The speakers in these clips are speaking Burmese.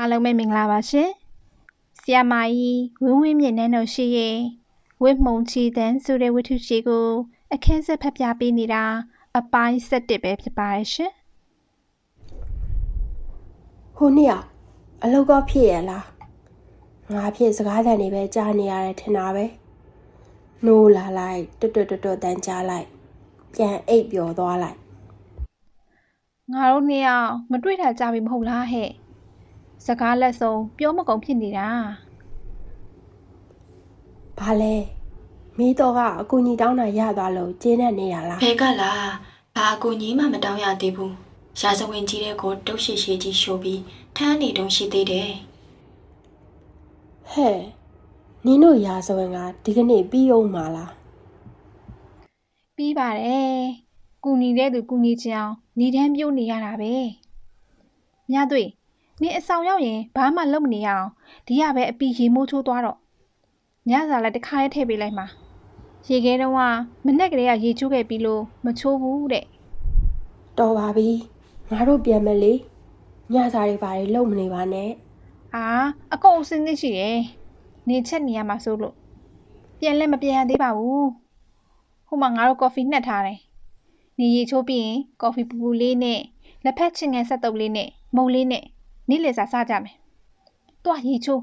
အားလုံးပဲမင်္ဂလာပါရှင်။ဆီယမာကြီးဝင်းဝင်းမြင့်နန်းတော်ရှိရဲ့ဝင်းမှုံချီတန်းဆိုတဲ့ဝတ္ထုရှိကို အခန်းဆက်ဖတ်ပြပေးနေတာအပိုင်း7ပဲဖြစ်ပါရဲ့ရှင်ဟိုနေ့อ่ะအလောက်ကဖြစ်ရလားငါဖြစ်စကားတန်တွေပဲကြားနေရတယ်ထင်တာပဲနိုးလာလိုက်တွတ်တွတ်တွတ်တွတ်တန်ကြားလိုက်ပြန်အိပ်ပျော်သွားလိုက်။ငါတို့နှစ်ယောက်မတွေ့တာကြပြီမဟုတ်လားဟဲ့။ စကားလက်ဆုံးပြောမကုန်ဖြစ်နေတာဘာလဲမီးတော့ကအကူကြီးတောင်းတာရသွားလို့ကျင်းနေနေရလားဘဲကလားဘာအကူကြီးမှမတောင်းရသေးဘူးရာဇဝင်ကြီးတဲ့ကိုတုတ်ရှိရှိကြီးရှိုးပြီးထမ်းနေတုံးရှိသေးတယ်ဟဲ့နင်တို့ရာဇဝင်ကဒီကနေ့ပြီးအောင်မလား။ပြီးပါတယ်။ကူညီတဲ့သူကူညီချင်အောင်နေတန်းပြုတ်နေရတာပဲ။မြတ်တွေ့ နင်အဆောင်ရောက်ရင်ဘာမှလုပ်မနေရအောင်ဒီကပဲအပီရေမိုးချိုးသွားတော့ညစာလည်းတစ်ခါလေးထည့်ပေးလိုက်မှာရေခဲတော့ကမနဲ့ကလေးကရေချိုးခဲ့ပြီးလို့မချိုးဘူးတဲ့တော်ပါပြီငါတို့ပြန်မလေညစာတွေဘာတွေလုံမနေပါနဲ့အာအကုန်အစင်းသိရှိတယ်နေချက်နေရမှာဆိုလို့ပြန်လဲမပြန်ရသေးပါဘူးဟိုမှာငါတို့ကော်ဖီနှက်ထားတယ်နေရေချိုးပြီးရင်ကော်ဖီပူပူလေးနဲ့လက်ဖက်ချင်ငယ်ဆက်တုပ်လေးနဲ့မုံလေးနဲ့ နေ့လည်စာစားကြမယ်တွားရေချိုး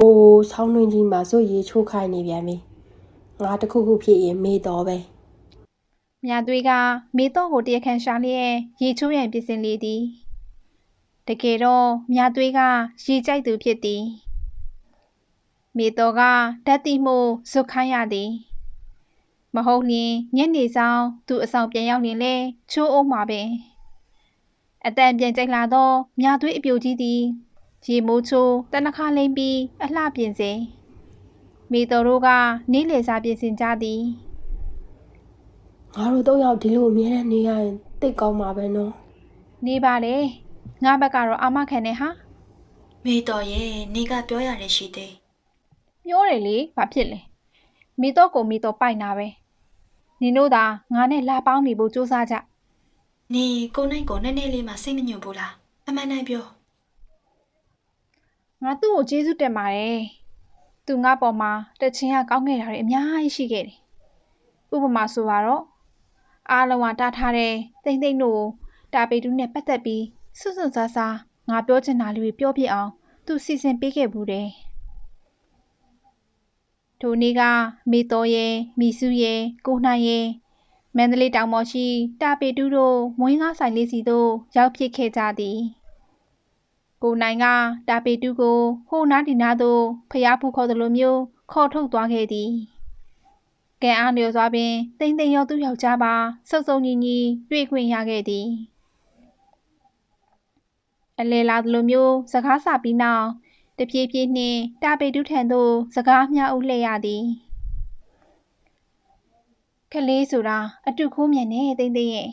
အိုးဆောင်းတွင်းကြီးမှာစိုးရေချိုးခိုင်းနေပြန်ပြီငါတစ်ခုခုဖြစ်ရင်မေးတော့ပဲမြာသွေးကမေတော့ကိုတရားခံရှာလျက်ရေချိုးရန်ပြင်ဆင်လေသည်တကယ်တော့မြာသွေးကရေကြိုက်သူဖြစ်သည်မေတော့ကဓာတ်တိမှုဇွတ်ခိုင်းရသည်မဟုတ်လျင်ညနေဆောင်သူအဆောင်ပြန်ရောက်ရင်လဲချိုးအောင်မှာပင် အတန်ပြန်ကြိုက်လာတော့မြာသွေးအပြိုကြီးသည်ရေမိုးချိုးတနခါလိမ့်ပြီးအလှပြင်စေမေတော်တို့ကနေ့လေစာပြင်ဆင်ကြသည်ငါတို့တော့ရောက်ဒီလိုအမြဲတမ်းနေရရင်တိတ်ကောင်းမှာပဲနော်နေပါလေငါဘက်ကတော့အာမခံနေဟာမေတော်ရဲ့နေကပြောရတယ်ရှိသေးပြောတယ်လေဘာဖြစ်လဲမိတော့ကိုမိတော့ပိုက်နာပဲနင်တို့သာငါနဲ့လာပေါင်းနေဖို့စူးစမ်းကြ နေကိုနိုင်ကိုနည်းနည်းလေးမှစိတ်မညွတ်ဘူးလားအမှန်တမ်းပြောငါသူ့ကိုကျေးဇူးတင်ပါတယ်သူငါပေါ်မှာတချင်းကကောင်းခဲ့တာတွေအများကြီးရှိခဲ့တယ်ဥပမာဆိုပါတော့အားလုံးကတားထားတဲ့တိမ့်တိမ့်တို့ကိုတာပေတူးနဲ့ပတ်သက်ပြီးစွတ်စွတ်ဆားဆားငါပြောချင်တာလေးတွေပြောပြအောင်သူစီစဉ်ပေးခဲ့ဘူးတယ်ဒိုနေ့ကမေတော်ရဲ့မိစုရဲ့ကိုနှိုင်ရဲ့ မန္တလေးတောင်ပေါ်ရှိတာပေတူးတို့မွေးငါးဆိုင်လေးစီသို့ရောက်ဖြစ်ခဲ့ကြသည်ကိုနိုင်ကတာပေတူကိုဟိုနားဒီနားသို့ဖျားဖူးခေါ်သလိုမျိုးခေါ်ထုတ်သွားခဲ့သည်ကဲအားလျော်စွာပင်တိမ့်တိမ့်ရောသူ့ယောက်ျားပါစုပ်စုံညီညီတွေ့ခွင့်ရခဲ့သည်အလဲလာသလိုမျိုးစကားဆပြီးနောက်တပြေးပြေးနှင့်တာပေတူထံသို့စကားမျှဦးလှည့်ရသည် ကလေးဆိုတာအတုခိုးမြန်နေတိမ့်တိမ့်ရဲ့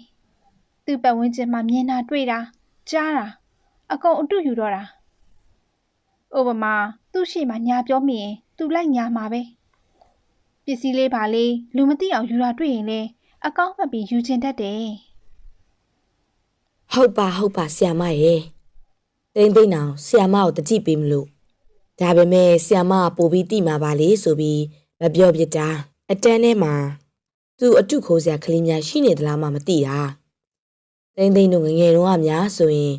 သူ့ပတ်ဝန်းကျင်မှာမြင်တာတွေ့တာကြားတာအကုန်အတူယူတော့တာဥပမာသူ့ရှိမှညာပြောမိရင်သူလိုက်ညာမှာပဲပစ္စည်းလေးပါလေးလူမသိအောင်ယူတာတွေ့ရင်လေအကောင်းမှတ်ပြီးယူချင်တတ်တယ်ဟုတ်ပါဟုတ်ပါဆီယမရဲ့တိမ့်သိမ့်အောင်ဆီယမကိုတကြည့်ပေးမလို့ဒါပေမဲ့ဆီယမကပို့ပြီးတိမာပါလေဆိုပြီးမပြောပြတာအတန်းထဲမှာ သူအတုခိုးစရာကလေးများရှိနေသလားမှမသိတာတိမ့်သိမ့်တို့ငယ်ငယ်တုန်းကများဆိုရင်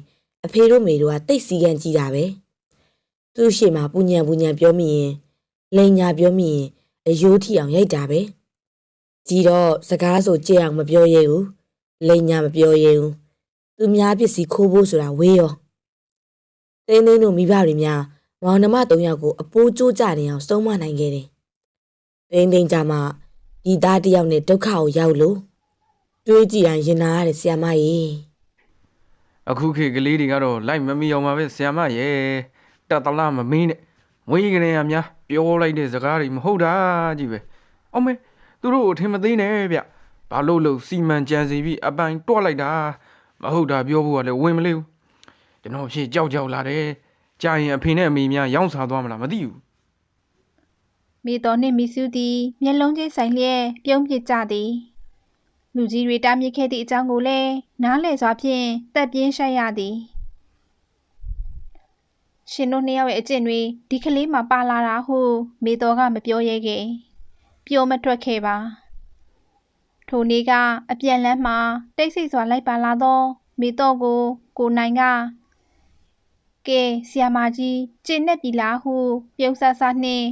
အဖေတို့မေတို့ကတိတ်စီကန်ကြည့်တာပဲသူ့ရှေ့မှာပူညံပူညံပြောမိရင်လိန်ညာပြောမိရင်အယိုးထီအောင်ရိုက်တာပဲကြီးတော့စကားဆိုကြည့်အောင်မပြောရဲဘူးလိန်ညာမပြောရဲဘူးသူများပစ္စည်းခိုးဖို့ဆိုတာဝေးရောတိန်းသိန်းတို့မိဘတွေများမောင်နှမ၃ယောက်ကိုအပိုးကျိုးကြနေအောင်စုံမနိုင်ခဲ့တယ်။တိန်းသိန်းကြမှာ ဒီသားတစ်ယောက်နဲ့ဒုက္ခကိုရောက်လို့တွေးကြည့်ရင်ရင်နာရတဲ့ဆရာမကြီးအခုခေတ်ကလေးတွေကတော့လိုက်မမီအောင်ပါပဲဆရာမရဲ့တတ်တလားမမင်းနဲ့ဝေးကနေရများပြောလိုက်တဲ့စကားတွေမဟုတ်တာကြီးပဲအောင်မေသူတို့ကိုထင်မသိနဲ့ဗျဘာလို့လို့စီမံကြံစီပြီးအပိုင်တွက်လိုက်တာမဟုတ်တာပြောဖို့ကလည်းဝင်မလေးဘူးကျွန်တော်ရှေ့ကြောက်ကြောက်လာတယ်ကြာရင်အဖေနဲ့အမေများရောင်းစားသွားမလားမသိဘူး မိတော်နှင့်မိစုသည်မျက်လုံးချင်းဆိုင်လျက်ပြုံးပစ်ကြသည်လူကြီးတွေတားမြစ်ခဲ့သည့်အကြောင်းကိုလည်းနားလည်စွာဖြင့်တက်ပြင်းရှက်ရသည်ရှင်တို့နှစ်ယောက်ရဲ့အကျင့်တွေဒီကလေးမှာပါလာတာဟုမေတော်ကမပြောရဲခဲ့ပြောမထွက်ခဲ့ပါထိုနေ့ကအပြန်လန်းမှာတိတ်ဆိတ်စွာလိုက်ပါလာသောမေတော်ကိုကိုနိုင်ကကဲဆီယာမကြီးကျင့်နေပြီလားဟုပြုံးဆဆနှင့်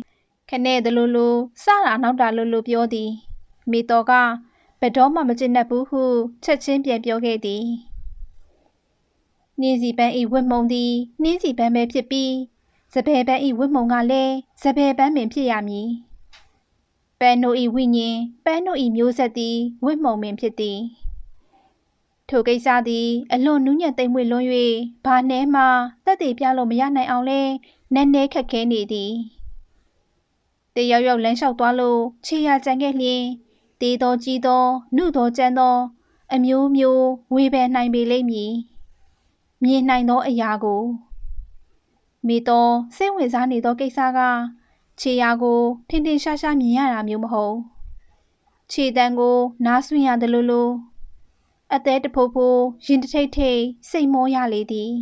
ခနဲ့တလူလူစတာနောက်တာလူလူပြောသည်မေတော်ကဘယ်တော့မှမကျင့်တတ်ဘူးဟုချက်ချင်းပြန်ပြောခဲ့သည်နှင်းစီပန်းဤဝတ်မုံသည်နှင်းစီပန်းပဲဖြစ်ပြီးစပယ်ပန်းဤဝတ်မုံကလည်းစပယ်ပန်းပင်ဖြစ်ရမည်ပန်းတို့ဤဝိညာဉ်ပန်းတို့ဤမျိုးဆက်သည်ဝတ်မုံပင်ဖြစ်သည်ထိုကိစ္စသည် အလွန်နူးညံ့သိမ့်မွေ့လွန်း၍ဘာနှဲမှတက်တည်ပြလို့မရနိုင်အောင်လဲနည်းနည်းခက်ခဲနေသည် တယောက်ယောက်လမ်းလျှောက်သွားလို့ခြေရကြံခဲ့လျင်တေးတော်ကြီးသောနှုတော်ကျန်းသောအမျိုးမျိုးဝေဖန်နိုင်ပေလိမ့်မည်မြင်နိုင်သောအရာကိုမိတော်စိတ်ဝင်စားနေသောကိစ္စကခြေရာကိုထင်ထင်ရှားရှားမြင်ရတာမျိုးမဟုတ်ခြေတံကို နားဆွင့်ရတယ်လို့လို့အသေးတဖိုးဖိုးရင်တထိတ်ထိတ်စိတ်မောရလေသည်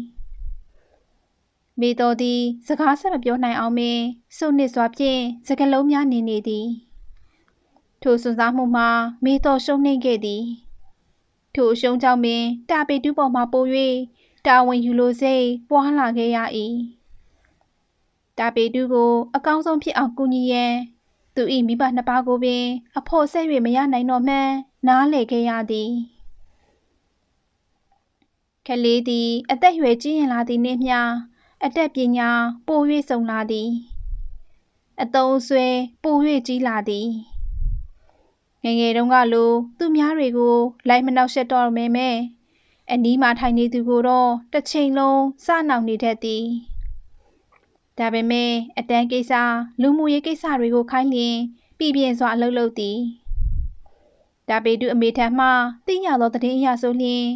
မိတော်သည် စကားဆက်မပြောနိုင်အောင်ပင်စုနှစ်စွာဖြင့်စကလုံးများနေနေသည်ထိုစွန်စားမှုမှာမိတော်ရှုံးနှိမ့်ခဲ့သည် ထိုအရှုံးကြောင့်ပင်တာပေတူးပေါ်မှပို၍တာဝန်ယူလိုစိတ်ပွားလာခဲ့ရ၏တာပေတူးကို အကောင်းဆုံးဖြစ်အောင်ကူညီရန်သူ၏မိဘနှစ်ပါးကိုပင် အဖို့ဆက်၍မရနိုင်တော့မှန်းနားလေခဲ့ရသည်ကလေးသည် အသက်ရွယ်ကြီးရင်လာသည်နှင့်မျှ အတက်ပညာပို၍စုံလာသည် အတုံးဆွဲပို၍ကြီးလာသည်ငငယ်တုန်းကလိုသူများတွေကိုလိုက်မနှောက်ရှက်တော့မဲမဲအနီးမှာထိုင်နေသူကိုတော့တစ်ချိန်လုံးစနှောင်နေတတ်သည်ဒါပေမဲ့အတန်းကိစ္စလူမှုရေးကိစ္စတွေကိုခိုင်းလျင်ပြည်ပြင်းစွာအလုပ်လုပ်သည်ဒါပေတုအမေထံမှသိရသောတည်င်းအရဆိုလျင်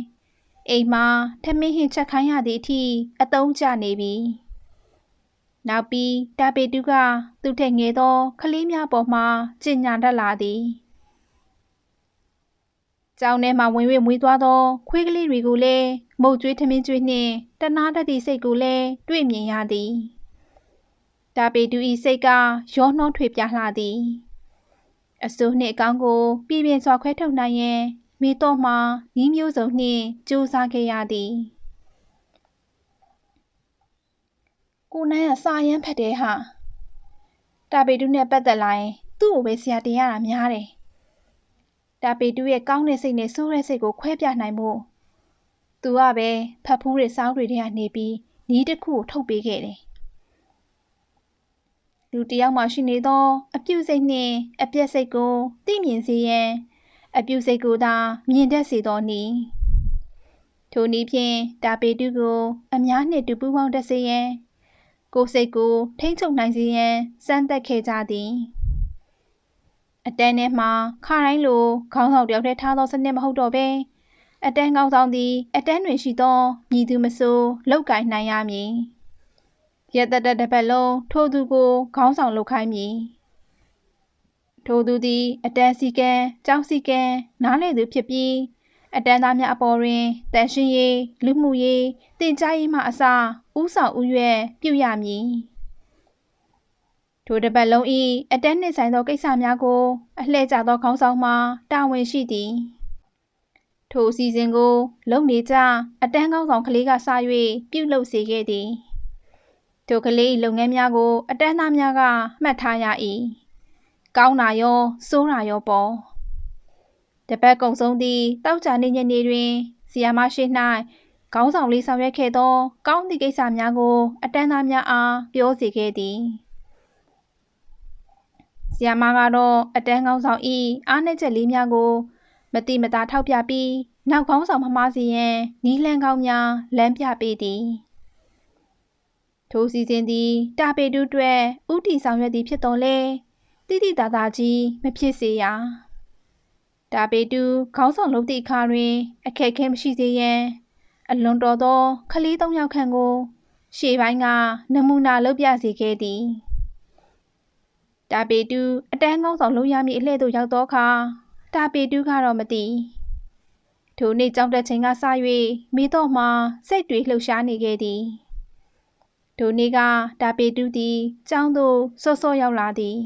အိမ်မှာထမင်းဟင်းချက်ခိုင်းရသည့်အထိအတုံးကျနေပြီနောက်ပြီးတာပေတုကသူ့ထက်ငယ်သောကလေးများပေါ်မှကျင်ညာတတ်လာသည်ကျောင်းထဲမှာဝင်၍မွေးသွားသော ခွေးကလေးတွေကိုလည်းမုတ်ကျွေးထမင်းကျွေးနှင့်တနာတတ်သည့်စိတ်ကိုလည်းတွေ့မြင်ရသည်ဒါပေတူဤစိတ်ကရောနှောထွေပြလှသည်အစိုးနှင့်အကောင်းကိုပြည်ပြင်းစွာခွဲထုတ်နိုင်ရန် မိတော့မှဤမျိုးစုံနှင့်ကြိုးစားခဲ့ရသည်ကိုနိုင်ကစာရမ်းဖတ်တယ်ဟာတာပေတူနဲ့ပတ်သက်လာရင်သူ့ကိုပဲဆရာတင်ရတာများတယ်တာပေတူရဲ့ကောင်းတဲ့စိတ်နဲ့ဆိုးတဲ့စိတ်ကိုခွဲပြနိုင်ဖို့သူကပဲဖတ်ဖူးတဲ့စောင်းတွေထဲကနေပြီးနီးတစ်ခုကိုထုတ်ပေးခဲ့တယ်လူတယောက်မှရှိနေသော အပြုစိတ်နှင့်အပြက်စိတ်ကိုသိမြင်စေရန် အပြုစိတ်ကိုသာမြင်တတ်စေသောနည်းထိုနည်းဖြင့်တာပေတုကိုအများနှင့်တူပူးပေါင်းတတ်စေရန်ကိုယ်စိတ်ကိုထိမ့်ချုပ်နိုင်စေရန်စမ်းသပ်ခဲ့ကြသည်အတန်းထဲမှာခါတိုင်းလိုခေါင်းဆောင်တယောက်တည်းထားသောစနစ်မဟုတ်တော့ဘဲအတန်းကောင်းဆောင်သည်အတန်းတွင်ရှိသောမြည်သူမဆိုလောက်ကင်နိုင်ရမည်ရတတတပတ်လုံးထိုသူကိုခေါင်းဆောင်လုပ်ခိုင်းမည် ထိုသူသည် အတန်းစီကံကြောက်စီကံနားလေသူဖြစ်ပြီးအတန်းသားများအပေါ်တွင်တန်ရှင်းရေးလူမှုရေးတင်ကြားရေးမှအစဥဆောင်ဥရွက်ပြုရမည်ထိုတစ်ပတ်လုံးဤအတန်းနှင့်ဆိုင်သောကိစ္စများကို အလှည့်ကျသောခေါင်းဆောင်မှတာဝန်ရှိသည်ထိုအစီအစဉ်ကို လုံနေကြအတန်းကောင်းဆောင်ကလေးကစ၍ပြုလုပ်စေခဲ့သည်ထိုကလေးလုပ်ငန်းများကို အတန်းသားများကမှတ်ထားရ၏ ကောင်းတာရောဆိုးတာရောပေါ်တပတ်ကုံဆုံးသည့်တောက်ကြနေညနေတွင်ဆီယာမရှိ၌ခေါင်းဆောင်လေးဆောင်ရွက်ခဲ့သော ကောင်းသည့်ကိစ္စများကို အတန်းသားများအားပြောစေခဲ့သည်ဆီယာမကတော့အတန်းကောင်းဆောင်ဤအားနည်းချက်လေးများကို မတိမတာထောက်ပြပြီးနောက်ခေါင်းဆောင်မမှားစီရန်နီးလန်းကောင်းများလမ်းပြပေးသည်ထိုစီစဉ်သည်တာပေတုတွဲဥတီဆောင်ရွက်သည်ဖြစ်တော်လဲ တိတိတသာကြီးမဖြစ်စေရတာပေတူခေါင်းဆောင်လုပ်သည့်အခါတွင် အခက်အခဲမရှိစေရန်အလွန်တော်သောခလေးသုံးယောက်ခန့်ကို ရှေ့ပိုင်းကနမူနာလုပ်ပြစေခဲ့သည်တာပေတူအတန်းကောင်းဆောင်လုပ်ရမည့်အလှည့်သို့ရောက်သောအခါတာပေတူကတော့မသိထိုနေ့ကြောင်းတက်ချိန်ကစ၍မိတော့မှစိတ်တွေလှုပ်ရှားနေခဲ့သည်ဒိုနေ့ကတာပေတူးသည်ကျောင်းသို့စောစောရောက်လာသည်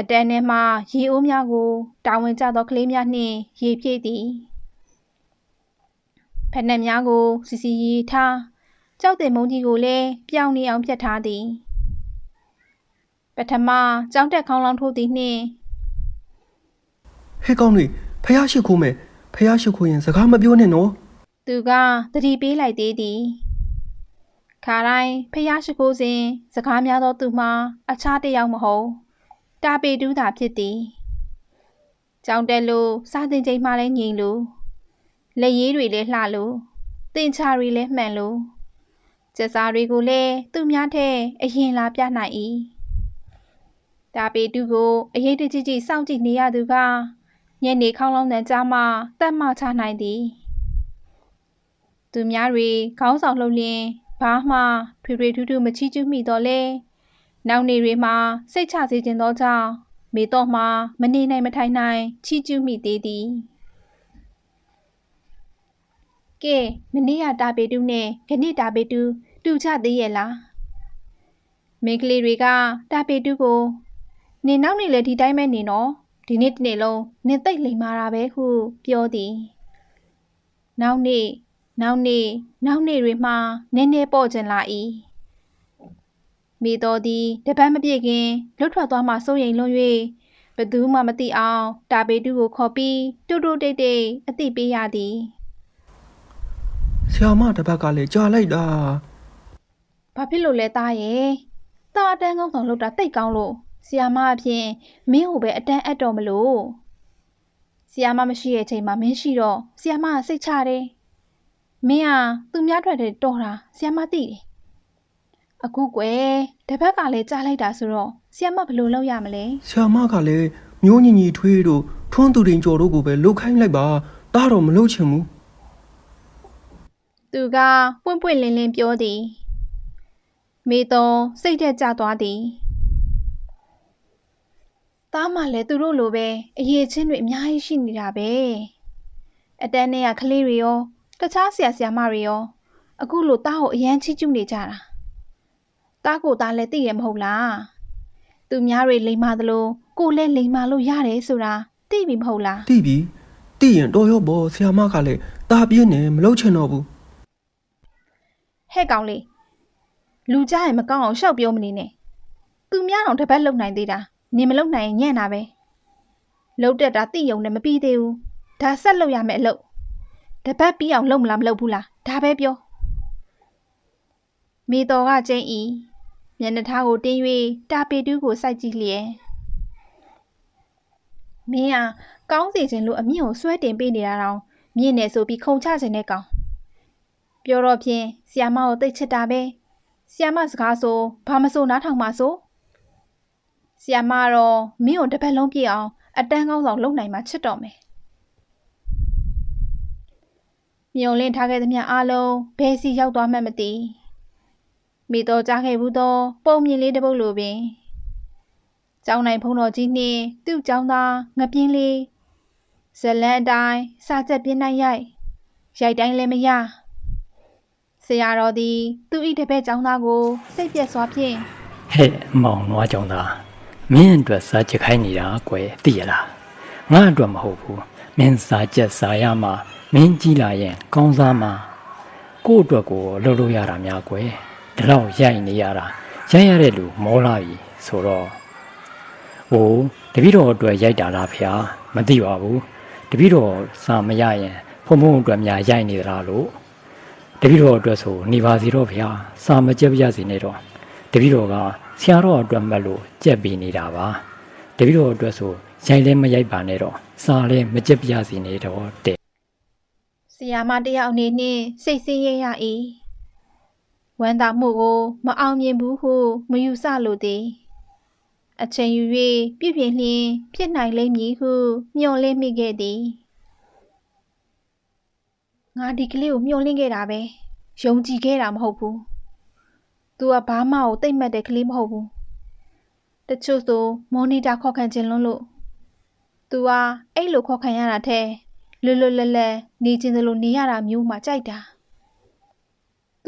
အတန်းထဲမှရေအိုးများကိုတာဝန်ကျသောကလေးများနှင့်ရေဖြည့်သည်ဖက်နှက်များကိုစီစီရီထားကြောက်တဲ့မုံကြီးကိုလည်းပြောင်းနေအောင်ဖြတ်ထားသည်ပထမကျောင်းတက်ခေါင်းလောင်းထိုးသည်နှင့်ဟဲ့ကောင်းတွေဖះရှိခိုးမယ်ဖះရှိခိုးရင်စကားမပြောနဲ့နော်သူကသတိပေးလိုက်သေးသည်ခါတိုင်းဖះရှိခိုးစဉ်စကားများသောသူမှာအခြားတစ်ယောက်မဟုတ် တာပေတူးသာဖြစ်သည်ကြောင်တက်လို့စားတင်ချိန်မှလည်းငြိမ်လို့လက်ရည်တွေလည်းလှလို့တင်ချာတွေလည်းမှန်လို့ကျက်စားတွေကိုလည်းသူများထက်အရင်လာပြနိုင်၏တာပေတူးကိုအရေးတကြီးကြီးစောင့်ကြည့်နေရသူကညနေခေါင်းလောင်းတန်ကြားမှတတ်မှချနိုင်သည်သူများတွေခေါင်းဆောင်လှုပ်လျင်ဘာမှထွေထွေထူးထူးမချီးကျူးမိတော့လဲ နောက်နေတွေမှာစိတ်ချစေခြင်းသောကြောင့်မေတော့မှမနေနိုင်မထိုင်နိုင်ချီးကျူးမိသေးသည်ကဲမနေ့ကတာပေတူးနဲ့ခဏတာပေတူးတူချသေးရဲ့လားမိန်းကလေးတွေကတာပေတူးကိုနေနောက်နေလေဒီတိုင်းပဲနေနော်ဒီနေ့တစ်နေ့လုံးနေသိပ်လိမ်မာတာပဲဟုပြောသည်နောက်နေ့နောက်နေ့နောက်နေ့တွေမှနည်းနည်းပေါ့ကျင်လာ၏ မိတော်သည်တပတ်မပြည့်ခင်လွတ်ထွက်သွားမှစိုးရိမ်လွန်၍ဘသူမှမသိအောင်တာပေတူကိုခေါ်ပြီးတူတူတိတ်တိတ်အသိပေးရသည်ဆရာမတစ်ပတ်ကလည်းကြာလိုက်တာဘာဖြစ်လို့လဲသားရဲ့သားအတန်းကောင်းဆောင်လုပ်တာတိတ်ကောင်းလို့ဆီယာမအဖြစ်မင်းကိုပဲအတန်းအပ်တော်မလို့ဆီယာမမရှိတဲ့ချိန်မှာမင်းရှိတော့ဆီယာမကစိတ်ချတယ်မင်းဟာသူများထွက်တဲ့တော်တာဆီယာမသိတယ် အခုကွယ်တပတ်ကလည်းကြားလိုက်တာဆိုတော့ဆီယာမဘယ်လိုလုပ်ရမလဲဆရာမကလည်းမျိုးညီညီထွေးတို့ထွန်းသူတင်ကျော်တို့ကိုပဲလှုပ်ခိုင်းလိုက်ပါတားတော့မလှုပ်ချင်ဘူးသူကပွင့်ပွင့်လင်းလင်းပြောသည်မေတော်စိတ်သက်ကြသွားသည်သားမှလည်းသူတို့လိုပဲအရေးချင်းတွေအများကြီးရှိနေတာပဲအတန်းနဲ့ကကလေးတွေရောတခြားဆရာဆရာမတွေရောအခုလိုသားကိုအရန်ချီးကျူးနေကြတာ သားကိုသားလည်းသိရမဟုတ်လားသူများတွေလိမ်မာသလိုကိုယ်လည်းလိမ်မာလို့ရတယ်ဆိုတာသိပြီမဟုတ်လားတိပြီတိရင်တော်ရောဘောဆရာမကလည်းတာပြင်းနေမလှုပ်ချင်တော့ဘူးဟဲ့ကောင်လေးလူကြားရင်မကောင်းအောင်ရှောက်ပြောမနေနဲ့သူများအောင်တစ်ပတ်လုံနိုင်သေးတာနင်မလုံနိုင်ရင်ညံ့တာပဲလုံတက်တာတိယုံနဲ့မပြီးသေးဘူးဒါဆက်လုပ်ရမယ်အလုပ်တစ်ပတ်ပြီးအောင်လုံမလားမလုပ်ဘူးလားဒါပဲပြောမိတော်ကကျင်းဤ မျက်နှာထားကိုတင်း၍တာပေတူးကိုစိုက်ကြည့်လျက်မင်းဟာကောင်းစီခြင်းလို့အမြင့်ကိုဆွဲတင်ပေးနေတာတောင်မြင့်နေဆိုပြီးခုံချခြင်းနဲ့ကောင်ပြောတော့ဖြင့်ဆီယာမကိုတိတ်ချစ်တာပဲဆီယာမစကားဆိုဘာမဆိုနားထောင်ပါဆိုဆီယာမတော့မင်းကိုတစ်ပတ်လုံးပြည့်အောင်အတန်းကောင်းဆောင်လုပ်နိုင်မှချစ်တော်မယ်မြုံလင့်ထားခဲ့သမျှအားလုံးဘယ်စီရောက်သွားမှမသိ မိတော့ကြားခဲ့ဘူးတော့ပုံမြင်လေးတစ်ပုတ်လိုပင်ကျောင်းနိုင်ဖုံးတော်ကြီးနှင့်သူ့ကျောင်းသားငပြင်းလေးဇလန်အတိုင်းစာချက်ပြင်းနိုင်ရိုက်ရိုက်တိုင်းလည်းမရဆရာတော်သည်သူ၏တပည့်ကျောင်းသားကိုစိတ်ပြက်စွာဖြင့်ဟဲ့မောင်နွားကြောင့်သားမင်းအတွက်စားချက်ခိုင်းနေတာကွယ်သိရလားငါအတွက်မဟုတ်ဘူးမင်းစားချက်စားရမှာမင်းကြီးလာရင်ကောင်းစားမှာကို့အတွက်ကိုလှုပ်လို့ရတာများကွယ် ဒီလောက်ရိုက်နေရတာရိုက်ရတဲ့လူမောလာပြီဆိုတော့ဟိုတပည့်တော်အတွက်ရိုက်တာလားဖေ။မသိပါဘူးတပည့်တော်စားမရရင်ဖုံဖုံအတွက်များရိုက်နေသလားလို့တပည့်တော်အတွက်ဆိုနေပါစီတော့ဗျာစာမကြက်ပြရစီနဲ့တော့တပည့်တော်ကဆရာတော်အတွက်မှတ်လို့ကြက်ပြီးနေတာပါတပည့်တော်အတွက်ဆိုရိုက်လည်းမရိုက်ပါနဲ့တော့စာလည်းမကြက်ပြရစီနဲ့တော့တဲ့ဆရာမတစ်ယောက်အနေနှင့်စိတ်ဆင်းရဲရ၏ ဝမ်းသာမှုကိုမအောင်မြင်ဘူးဟုမယူဆလိုသည်အချိန်ယူ၍ပြည့်ပြည့်လျင်ဖြစ်နိုင်လိမ့်မည်ဟုမျှော်လင့်မိခဲ့သည်ငါဒီကလေးကိုမျှော်လင့်ခဲ့တာပဲယုံကြည်ခဲ့တာမဟုတ်ဘူးသူကဘာမှကိုတိတ်မှတ်တဲ့ကလေးမဟုတ်ဘူးတချို့ဆိုမော်နီတာခေါက်ခံခြင်းလွန်းလို့သူကအဲ့လိုခေါက်ခံရတာတဲ့လွတ်လွတ်လပ်လပ်နေခြင်းသလိုနေရတာမျိုးမှကြိုက်တာ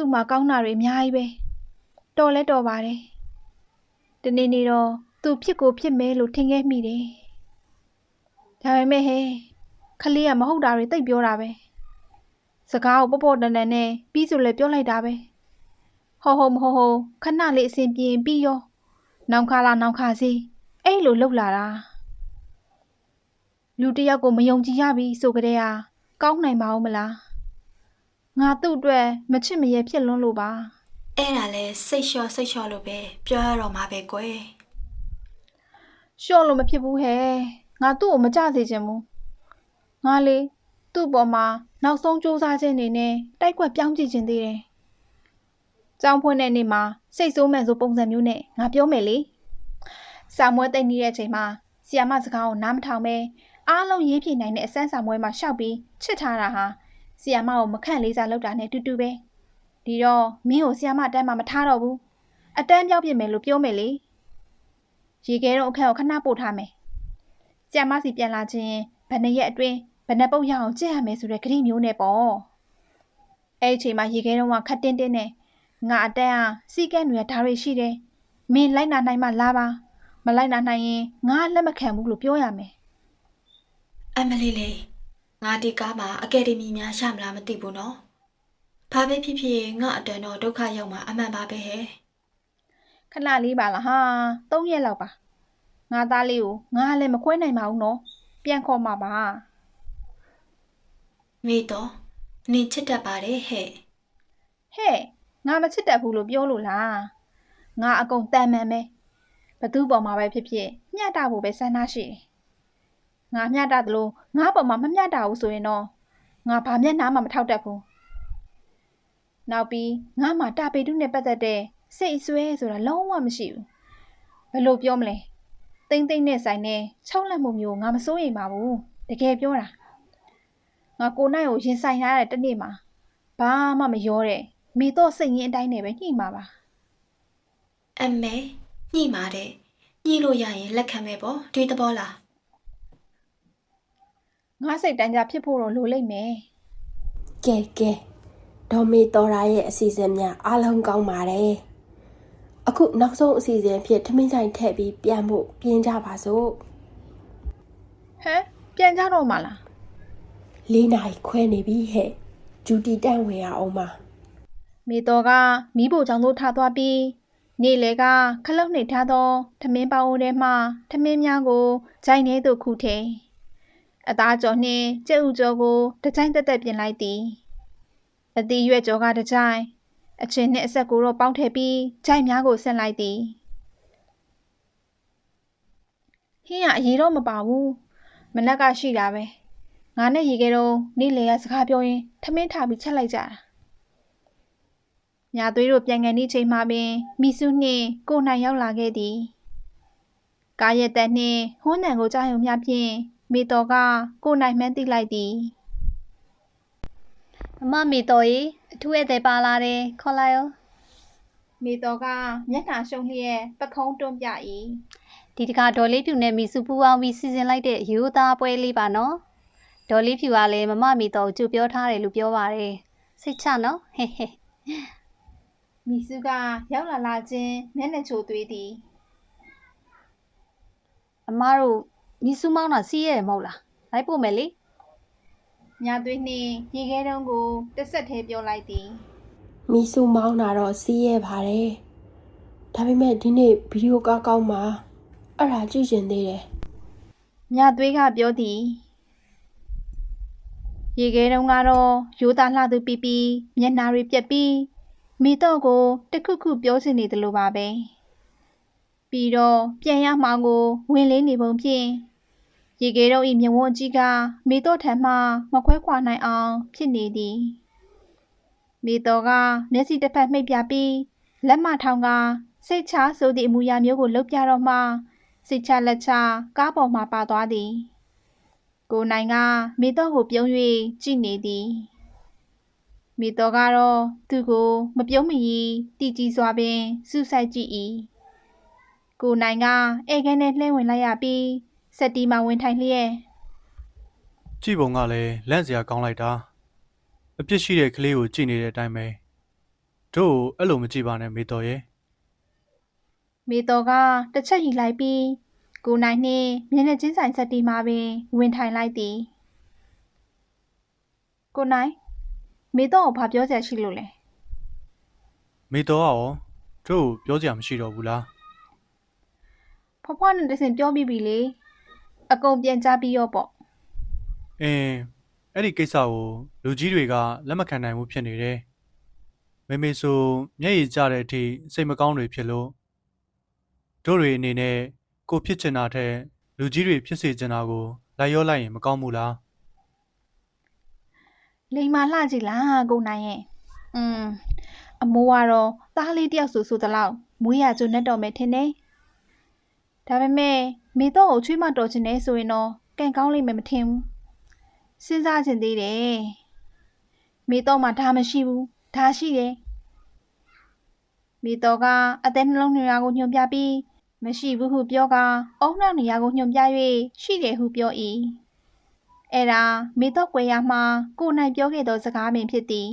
သူ့မှာကောင်းတာတွေအများကြီးပဲတော်လဲတော်ပါတယ်။ဒီနေ့နေ့တော့သူဖြစ်ကိုဖြစ်မဲလို့ထင်ခဲ့မိတယ်။ဒါပေမဲ့ဟဲ့ခလေးကမဟုတ်တာတွေတိတ်ပြောတာပဲ။စကားကိုပေါ့ပေါ့တန်တန်နဲ့ပြီးဆိုလဲပြောလိုက်တာပဲ။ဟောဟောမဟောဟောခဏလေးအစဉ်ပြေပြီးရော။နောင်ခါလာနောင်ခါစီအဲ့လိုလှုပ်လာတာ။လူတစ်ယောက်ကိုမယုံကြည်ရပြီဆိုကြတဲ့ဟာကောင်းနိုင်ပါဦးမလား။ ငါသူ့အတွက်မချစ်မရဲဖြစ်လွန်းလို့ပါ။အဲ့ဒါလဲစိတ်လျှော့စိတ်လျှော့လို့ပဲပြောရတော့မှာပဲကွယ်ရှော့လို့မဖြစ်ဘူးဟဲ့ငါသူ့ကိုမကြစေချင်ဘူးငါလေသူ့ပေါ်မှာနောက်ဆုံးစူးစမ်းခြင်းနေနဲ့တိုက်ကွက်ပြောင်းကြည့်ခြင်းသေးတယ်ကြောင်းဖွင့်တဲ့နေ့မှာစိတ်ဆိုးမှန်ဆိုပုံစံမျိုးနဲ့ငါပြောမယ်လေစာမွဲတိတ်နေတဲ့အချိန်မှာဆီယာမစကားကိုနားမထောင်ပဲအားလုံးရေးပြနိုင်တဲ့အစမ်းစာမွဲမှာရှောက်ပြီးချစ်ထားတာဟာ ဆီယာမကိုမခန့်လေးစားလောက်တာနဲ့တူတူပဲဒီတော့မင်းကိုဆီယာမအတန်းမှမထားတော့ဘူးအတန်းပြောင်းပြင်မယ်လို့ပြောမယ်လေရေခဲတော့အခက်ကိုခဏပို့ထားမယ်။ကြံမစီပြန်လာခြင်းဘယ်နှစ်ရက်အတွင်းဘယ်နှစ်ပုတ်ရအောင်ကြည့်ရမယ်ဆိုတဲ့ဂရိမျိုးနဲ့ပေါ့။အဲ့ဒီအချိန်မှာရေခဲတော့ကခတ်တင်းတင်းနဲ့ငါအတန်းအားစီကန်းတွေကဓာရီရှိတယ်။မင်းလိုက်နာနိုင်မှလာပါ။မလိုက်နာနိုင်ရင်ငါလက်မခံဘူးလို့ပြောရမယ်အမလေးလေး ငါဒီကားမှာအကယ်ဒမီများရမလားမသိဘူးနော်ဘာပဲဖြစ်ဖြစ်ငါအတန်တော့ဒုက္ခရောက်မှာအမှန်ပါပဲဟဲ့။ခဏလေးပါလားဟာ။၃ရက်လောက်ပါ။ငါသားလေးကိုငါလည်းမခွဲနိုင်ပါဘူးနော်။ပြန်ခေါ်မှာပါမေတော့နင်ချစ်တတ်ပါတယ်ဟဲ့။ဟဲ့ငါမချစ်တတ်ဘူးလို့ပြောလို့လား။ငါအကုန်တန်မှန်ပဲ။ဘသူပေါ်မှာပဲဖြစ်ဖြစ်မျှတဖို့ပဲဆန္ဒရှိတယ်။ ငါမျှတသလိုငါပေါ်မှာမမျှတဘူးဆိုရင်တော့ငါဘာမျက်နှာမှမထောက်တတ်ဘူး။နောက်ပြီးငါမှာတာပေတုနဲ့ပတ်သက်တဲ့စိတ်အဆွဲဆိုတာလုံးဝမရှိဘူး။ဘယ်လိုပြောမလဲ။တိမ့်တိမ့်နဲ့ဆိုင်နဲ့ချုံလက်မှုမျိုးငါမစိုးရိမ်ပါဘူး။တကယ်ပြောတာ။ငါကိုနိုင်ကိုရင်ဆိုင်ရတဲ့တနေ့မှာဘာမှမရောတဲ့မိတော့စိတ်ရင်းအတိုင်းနဲ့ပဲညှိမှာပါအမေညှိမာတဲ့ညှိလို့ရရင်လက်ခံမဲ့ပေါ့ဒီသဘောလား ငါစိတ်တန်းကြဖြစ်ဖို့တော့လိုလိမ့်မယ်ကဲကဲဒေါ်မေတော်ရာရဲ့အစီအစဉ်များအားလုံးကောင်းပါတယ်အခုနောက်ဆုံးအစီအစဉ်ဖြစ်ထမင်းဆိုင်ထည့်ပြီးပြန်ဖို့ပြင်ကြပါစို့ဟမ်ပြန်ကြတော့မှလားလေးနာရီခွဲနေပြီဟဲ့ဂျူတီတန့်ဝင်ရအောင်ပါမိတော်ကမိဖို့ချောင်းတို့ထားသွားပြီးနေလေကခလုတ်နှိပ်ထားသောထမင်းပေါင်းထဲမှထမင်းများကိုဂျိုင်းထဲသို့ခုထိန် အသားကြော်နှင့်ကြက်ဥကြော်ကိုတစ်ကြိုင်းတက်တက်ပြင်လိုက်သည်အသီးရွက်ကြော်ကတစ်ကြိုင်းအချင်းနှင့်အဆက်ကိုတော့ပေါင်းထည့်ပြီးဂျိုင်းများကိုဆင်လိုက်သည်ဟင်းကအရေးတော့မပါဘူးမနက်ကရှိတာပဲငါနဲ့ရေခဲတော့နေလေကစကားပြောရင်ထမင်းထားပြီးချက်လိုက်ကြတာညာသွေးတို့ပြန်ကန်သည့်ချိန်မှာပင်မိစုနှင့်ကိုနိုင်ရောက်လာခဲ့သည်။ကားရဲ့တက်နှင့်ဟွန်းနံကိုကြားရုံမျှဖြင့် မိတော်ကကိုနိုင်မှန်းသိလိုက်သည်အမမေတော်ကြီးအထူးဧည့်သည်ပါလာတယ်ခေါ်လိုက်ရော။မိတော်ကမျက်နှာရှုံးလျက်ပခုံးတွန်းပြ၏ဒီတခါဒေါ်လေးဖြူနဲ့မီစုပူအောင်ပြီးစီစဉ်လိုက်တဲ့ရိုးသားပွဲလေးပါနော်ဒေါ်လေးဖြူကလည်းမမမေတော်ကိုကြိုပြောထားတယ်လို့ပြောပါတယ်စိတ်ချနော်ဟဲ့ဟဲ့မိစုကရောက်လာလာချင်းမျက်နှာချိုသွေးသည်အမတို့ မီစုမောင်းတာစီးရဲမဟုတ်လားလိုက်ပို့မယ်လေ။ညာသွေးနှင့်ရေခဲတုံးကိုတစ်ဆက်သေးပြောလိုက်သည်မီဆူမောင်းတာတော့စီးရဲပါတယ်ဒါပေမဲ့ဒီနေ့ဗီဒီယိုကားကောင်းမှာအဲ့ဒါကြည့်ကျင်သေးတယ်။ညာသွေးကပြောသည်ရေခဲတုံးကတော့ရိုးသားလှသူပီပီမျက်နှာတွေပြက်ပြီးမိတော့ကိုတခုခုပြောချင်နေတယ်လို့ပါပဲ။ပြီးတော့ပြန်ရမှာကိုဝင်လေးနေပုံဖြင့် ရေခဲတုံးဤမြဝန်းကြီးကမိတော့ထံမှမခွဲခွာနိုင်အောင်ဖြစ်နေသည်။မိတော့ကမျက်စိတစ်ဖက်မှိတ်ပြပြီးလက်မထောင်ကစိတ်ချဆိုသည့်အမူအရာမျိုးကိုလှုပ်ပြတော့မှစိတ်ချလက်ချကားပေါ်မှပါသွားသည်ကိုနိုင်ကမိတော့ကိုပြုံး၍ကြည့်နေသည်မိတော့ကတော့သူ့ကိုမပြုံးမရီတီကြီးစွာပင်စူးစိုက်ကြည့်၏ကိုနိုင်ကဧကန်းနဲ့လှည့်ဝင်လိုက်ရပြီး စက်တီမှဝင်ထိုင်လျက်ကြည့်ပုံကလည်းလန့်စရာကောင်းလိုက်တာအပြစ်ရှိတဲ့ကလေးကိုကြည့်နေတဲ့အတိုင်းပဲတို့အဲ့လိုမကြည့်ပါနဲ့မေတော်ရဲ့မေတော်ကတစ်ချက်ယူလိုက်ပြီးကိုနိုင်နှင့်မျက်နှာချင်းဆိုင်ဆက်တီမှာပင်ဝင်ထိုင်လိုက်သည်ကိုနိုင်မေတော်ကိုဘာပြောစရာရှိလို့လဲမေတော်ကရောတို့ကိုပြောစရာမရှိတော့ဘူးလားဖွားဖွားနဲ့တစင်ပြောပြီးပြီလေ အကုန်ပြန်ကြပြီးရောပေါ့အင်းအဲ့ဒီကိစ္စကိုလူကြီးတွေကလက်မခံနိုင်ဘူးဖြစ်နေတယ်မေမေဆိုမျက်ရည်ကျတဲ့အထိစိတ်မကောင်းတွေဖြစ်လို့တို့တွေအနေနဲ့ကိုဖြစ်ချင်တာထက်လူကြီးတွေဖြစ်စေချင်တာကိုလိုက်ရောလိုက်ရင်မကောင်းဘူးလားလိန်မာလှကြည့်လားကိုနိုင်ရဲ့อืมအမိုးကတော့သားလေးတယောက်ဆိုဆိုတလောက်မွေးရကျုံနဲ့တော်မယ်ထင်တယ်ဒါပေမဲ့ မေတော့ကိုချွေးမတော်ချင်နေဆိုရင်တော့ကံကောင်းလိမ့်မယ်မထင်ဘူးစဉ်းစားချင်သေးတယ်မေတော့မှဒါမရှိဘူးဒါရှိတယ်မေတော့ကအသက်နှလုံးနေရာကိုညွှန်ပြပြီးမရှိဘူးဟုပြောကအုံနောက်နေရာကိုညွှန်ပြ၍ရှိတယ်ဟုပြော၏အဲ့ဒါမေတော့ကွယ်ရမှာကိုနိုင်ပြောခဲ့သောစကားပင်ဖြစ်သည်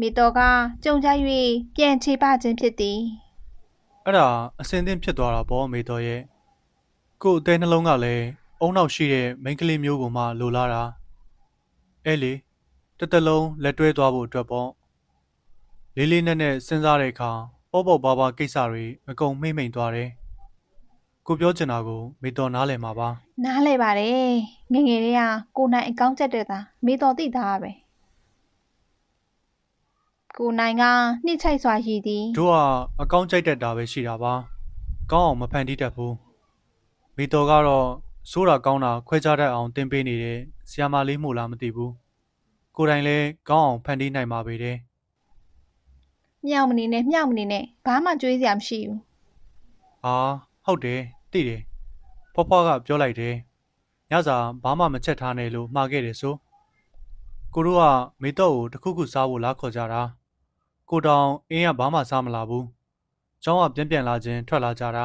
မေတော့ကကြုံကြ၍ပြန်ချေပခြင်းဖြစ်သည်အဲ့ဒါအစင်သင့်ဖြစ်သွားတာပေါ့မေတော်ရဲ့ ကို့အသေးနှလုံးကလည်းအုံနောက်ရှိတဲ့မိန်းကလေးမျိုးကိုမှလိုလားတာအဲ့လေတစ်သက်လုံးလက်တွဲသွားဖို့အတွက်ပေါ့လေးလေးနက်နက်စဉ်းစားတဲ့အခါပေါ့ပေါ့ပါးပါးကိစ္စတွေအကုန်မှိမ့်မိန်သွားတယ်ကိုပြောချင်တာကိုမေတော်နားလည်မှာပါနားလဲပါတယ်ငယ်ငယ်လေးကကိုနိုင်အကောင်းချက်တဲ့သားမေတော်သိသားပဲကိုနိုင်ကနှိမ့်ချိုက်စွာရည်သည်တို့ကအကောင်းကြိုက်တတ်တာပဲရှိတာပါကောင်းအောင်မဖန်တီးတတ်ဘူး မေတော်ကတော့စိုးတာကောင်းတာခွဲခြားတတ်အောင်တင်ပေးနေတဲ့ဆီယာမာလေးမို့လားမသိဘူးကိုယ်တိုင်လည်းကောင်းအောင်ဖန်တီးနိုင်ပါပေတယ်မြောက်မနေနဲ့မြောက်မနေနဲ့ဘာမှကြွေးစရာမရှိဘူးဟာဟုတ်တယ်သိတယ်ဖွားဖွားကပြောလိုက်တယ်ညစာဘာမှမချက်ထားနဲ့လို့မှားခဲ့တယ်ဆိုကိုတို့ကမေတော့ကိုတစ်ခုခုစားဖို့လားခေါ်ကြတာကိုတောင်အင်းကဘာမှစားမလာဘူးကျောင်းကပြန်ပြန်လာခြင်းထွက်လာကြတာ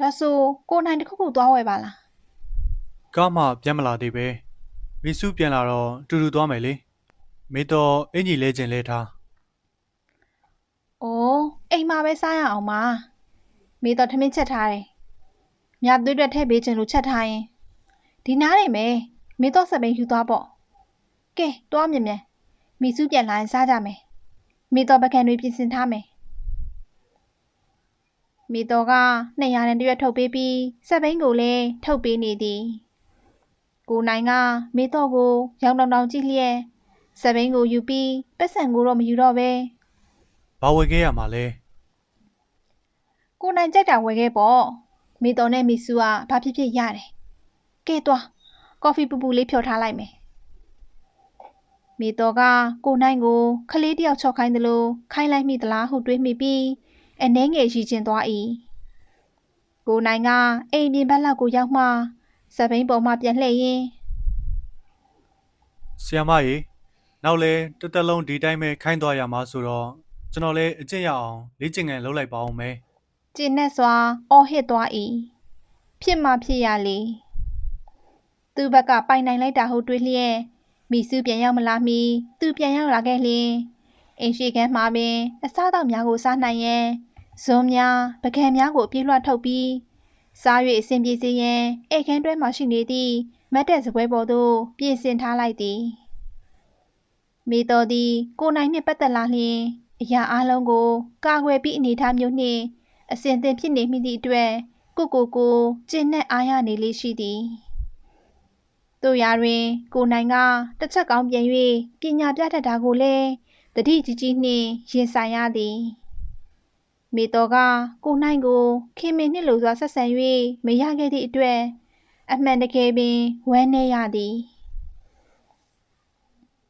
ဒါဆိုကိုနိုင်တစ်ခုခုသွားဝယ်ပါလားကားမှပြန်မလာသေးပဲမီစုပြန်လာတော့တူတူသွားမယ်လေမေတော့အင်ကြီးလဲခြင်းလဲထား။အိုးအိမ်မှာပဲစားရအောင်ပါ။မေတော်ထမင်းချက်ထားတယ်။မြသွေးအတွက်ထည့်ပေးခြင်းလို့ချက်ထားရင်ဒီနားနေမယ်။မေတော်စပိန်ယူသွားပေါ့။ကဲတွားမြင်မြန်။မီစုပြန်လာရင်စားကြမယ်။မေတော်ပကံတွေပြင်ဆင်ထားမယ်။ မေတော်က200နဲ့တရွက်ထုတ်ပေးပြီးစပိန်ကိုလည်းထုတ်ပေးနေသည်။ကိုနိုင်ကမေတော်ကိုရောင်တောင်တောင်ကြည့်လျက်စပိန်ကိုယူပြီးပတ်စံကိုတော့မယူတော့ပဲဘာဝယ်ခဲ့ရမှာလဲကိုနိုင်ကြိုက်တာဝယ်ခဲ့ပေါ့မေတော်နဲ့မီဆူကဘာဖြစ်ဖြစ်ရတယ်ကဲသွားကော်ဖီပူပူလေးဖြော်ထားလိုက်မယ်မေတော်ကကိုနိုင်ကိုခလေးတယောက်ချော့ခိုင်းတယ်လို့ခိုင်းလိုက်မိသလားဟုတွေးမိပြီး အနှဲငယ်ရီကျင်သွား၏ကိုနိုင်ကအိမ်ပြင်ဘက်လောက်ကိုရောက်မှစပိန်ပေါ်မှပြန်လှည့်ရင်းဆီယမရေနောက်လဲတစ်သက်လုံးဒီတိုင်းပဲခိုင်းသွားရမှာဆိုတော့ကျွန်တော်လည်းအကျင့်ရအောင်လေ့ကျင့်ငယ်လုပ်လိုက်ပါအောင်မယ်ကျင်းနဲ့စွာအော်ဟစ်သွား၏ဖြစ်မှဖြစ်ရလေသူ့ဘက်ကပိုင်နိုင်လိုက်တာဟုတွေးလျက်မိစုပြန်ရောက်မလာမီသူပြန်ရောက်လာခဲ့လျင်အိမ်ရှိခန်းမှာပင်အစားအသောက်များကိုစားနိုင်ရန် ဇွန်များပကံများကိုပြေးလွှတ်ထုတ်ပြီးစား၍အဆင်ပြေစေရန်အိမ်ခန်းတွဲမှရှိနေသည့်မတ်တက်စပွဲပေါ်သို့ပြင်ဆင်ထားလိုက်သည်မိတော်သည်ကိုနိုင်နှင့်ပတ်သက်လာလျင်အရာအလုံးကို ကာကွယ်ပြီးအနေထားမျိုးနှင့်အစဉ်သင်ဖြစ်နေမိသည့်အတွက်ကိုကိုကိုကျင့်နဲ့အားရနေလေးရှိသည်တို့ရာတွင် ကိုနိုင်ကတစ်ချက်ကောင်းပြန်၍ပညာပြတတ်တာကိုလည်းတတိကြီးကြီးနှင့်ရင်ဆိုင်ရသည် မေတော်ကကိုနိုင်ကိုခင်မင်နှင့်လိုစွာဆက်ဆံ၍မရခဲ့သည့်အတွက်အမှန်တကယ်ပင်ဝမ်းနည်းရသည်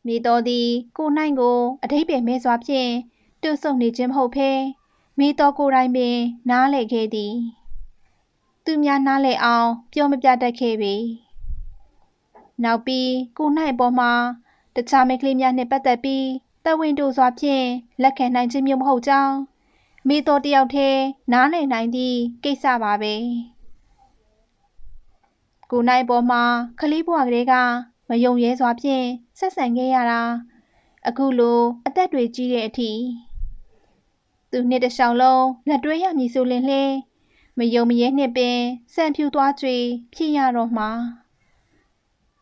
မေတော်သည်ကိုနိုင်ကိုအထိပ္ပယ်မဲစွာဖြင့်တွန့်ဆုတ်နေခြင်းမဟုတ်ဘဲမိတော်ကိုယ်တိုင်ပင် နားလည်ခဲ့သည်သူများနားလည်အောင် ပြောမပြတတ်ခဲ့ပြီနောက်ပြီးကိုနိုင်အပေါ်မှာတခြားမိန်းကလေးများနှင့်ပတ်သက်ပြီးတဝင်းတို့စွာဖြင့်လက်ခံနိုင်ခြင်းမျိုးမဟုတ်ကြောင်း မိတော်တယောက်တည်းနားလည်နိုင်သည့်ကိစ္စပါပဲကိုနိုင်အပေါ်မှာခလေးဘွားကလေးကမယုံရဲစွာဖြင့်ဆက်ဆံခဲ့ရတာအခုလိုအသက်တွေကြီးတဲ့အထိသူနှစ်တစ်လျှောက်လုံးလက်တွဲရမည်ဆိုလင်လင်းမယုံမရဲနှင့်ပင်စံဖြူသွားကြွေဖြစ်ရတော့မှာ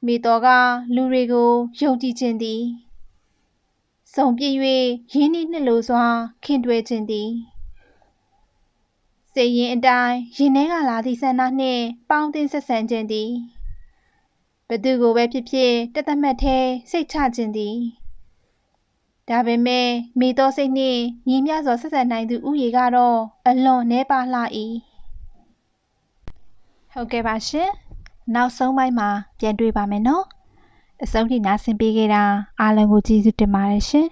မိတော်ကလူတွေကိုယုံကြည်ခြင်းသည် စုံပြည့်၍ရင်းနှီးနှစ်လိုစွာခင်တွဲခြင်းသည်စေရင်အတိုင်းရင်ထဲကလာသည့်ဆန္ဒနှင့်ပေါင်းတင်ဆက်ဆံခြင်းသည်ဘသူကိုပဲဖြစ်ဖြစ်တသက်မှတ်သေးစိတ်ချခြင်းသည်ဒါပေမဲ့မိတော်စိတ်နှင့်ညီမျှစွာဆက်ဆံနိုင်သူဥယေကတော့အလွန်နှဲပါလှ၏ဟုတ်ကဲ့ပါရှင်နောက်ဆုံးပိုင်းမှာပြန်တွေ့ပါမယ်နော် အဆုံးထိနားဆင်ပေးခဲ့တာအားလုံးကိုကျေးဇူးတင်ပါတယ်ရှင်